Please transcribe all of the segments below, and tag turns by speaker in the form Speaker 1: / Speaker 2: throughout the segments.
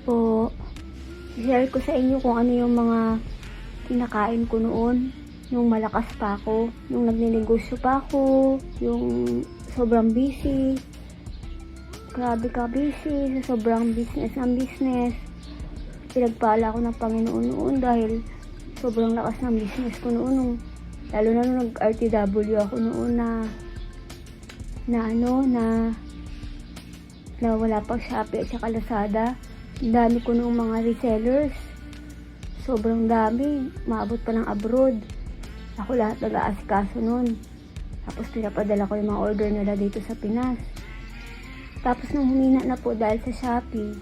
Speaker 1: po. Share ko sa inyo kung ano yung mga kinakain ko noon. Nung malakas pa ako. Nung nagninegosyo pa ako. Yung sobrang busy. Grabe ka busy. Sa sobrang business ng business. Pinagpala ako ng Panginoon noon dahil sobrang lakas ng business ko noon. Nung, lalo na nung nag-RTW ako noon na na ano, na na wala pang Shopee at saka Lazada. Dami ko nung mga resellers. Sobrang dami. Maabot pa ng abroad. Ako lahat nag-aasikaso nun. Tapos pinapadala ko yung mga order nila dito sa Pinas. Tapos nung humina na po dahil sa Shopee,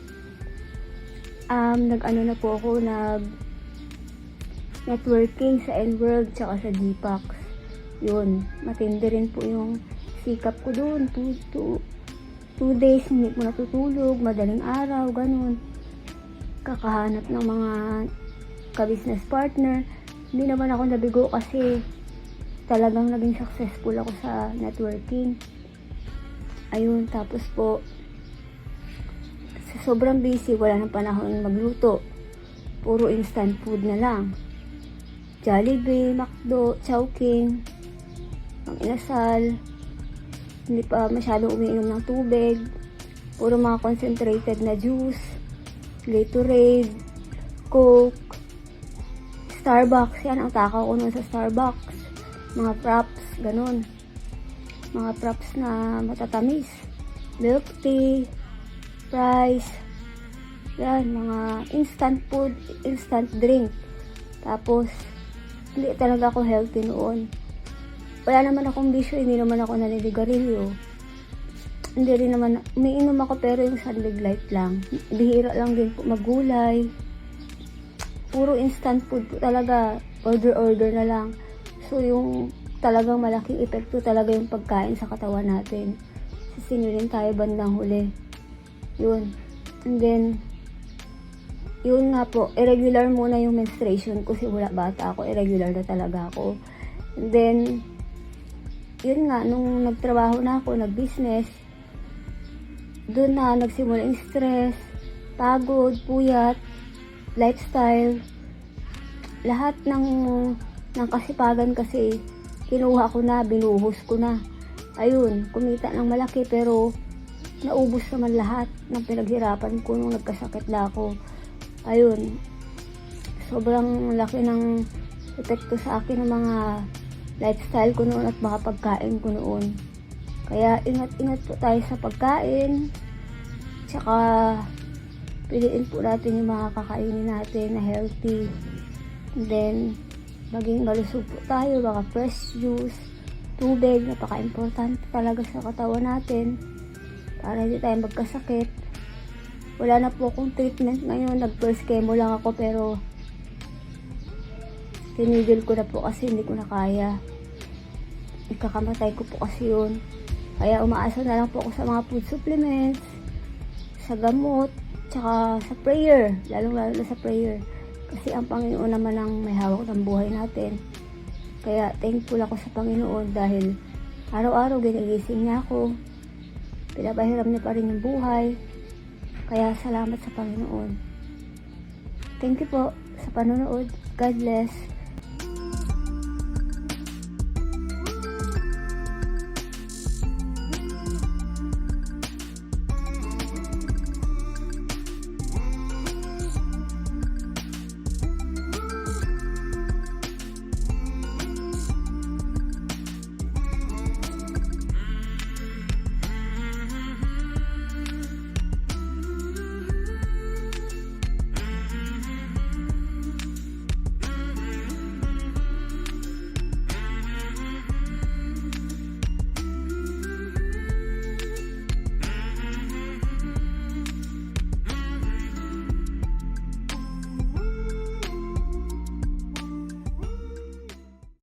Speaker 1: um, nag-ano na po ako, nag networking sa N-World tsaka sa Gpax. Yun, matindi rin po yung sikap ko doon. Two, two, two days hindi po natutulog, madaling araw, ganun. Kakahanap ng mga ka-business partner. Hindi naman ako nabigo kasi talagang naging successful ako sa networking. Ayun, tapos po, sa sobrang busy, wala nang panahon magluto. Puro instant food na lang. Jollibee, McDo, Chowking, ang inasal, hindi pa masyadong umiinom ng tubig, puro mga concentrated na juice, Gatorade, Coke, Starbucks, yan ang takaw ko nun sa Starbucks, mga props, ganun, mga props na matatamis, milk tea, rice, yan, mga instant food, instant drink, tapos, hindi talaga ako healthy noon. Wala naman akong bisyo, hindi naman ako naninigarilyo. Hindi rin naman, umiinom ako pero yung sunlig light lang. Bihira lang din po magulay. Puro instant food po talaga, order-order na lang. So yung talagang malaking epekto talaga yung pagkain sa katawan natin. Sisingilin tayo bandang huli. Yun. And then, yun nga po, irregular muna yung menstruation ko kasi wala bata ako, irregular na talaga ako. And then, yun nga, nung nagtrabaho na ako, nag-business, doon na nagsimula yung stress, pagod, puyat, lifestyle, lahat ng, ng kasipagan kasi kinuha ko na, binuhos ko na. Ayun, kumita ng malaki pero naubos naman lahat ng pinaghirapan ko nung nagkasakit na ako. Ayun, sobrang laki ng epekto sa akin ng mga lifestyle ko noon at mga pagkain ko noon. Kaya ingat-ingat po tayo sa pagkain. Tsaka piliin po natin yung mga kakainin natin na healthy. And then, maging malusog po tayo, mga fresh juice, tubig, napaka-importante talaga sa katawan natin para hindi tayo magkasakit. Wala na po akong treatment ngayon, nag-first chemo lang ako pero tinigil ko na po kasi hindi ko na kaya. Ikakamatay ko po kasi yun. Kaya umaasa na lang po ako sa mga food supplements, sa gamot, tsaka sa prayer, lalong lalo na sa prayer. Kasi ang Panginoon naman ang may hawak ng buhay natin. Kaya thankful ako sa Panginoon dahil araw-araw ginigising niya ako. Pinapahiram niya pa rin yung buhay. Kaya salamat sa Panginoon. Thank you po sa panonood. God bless.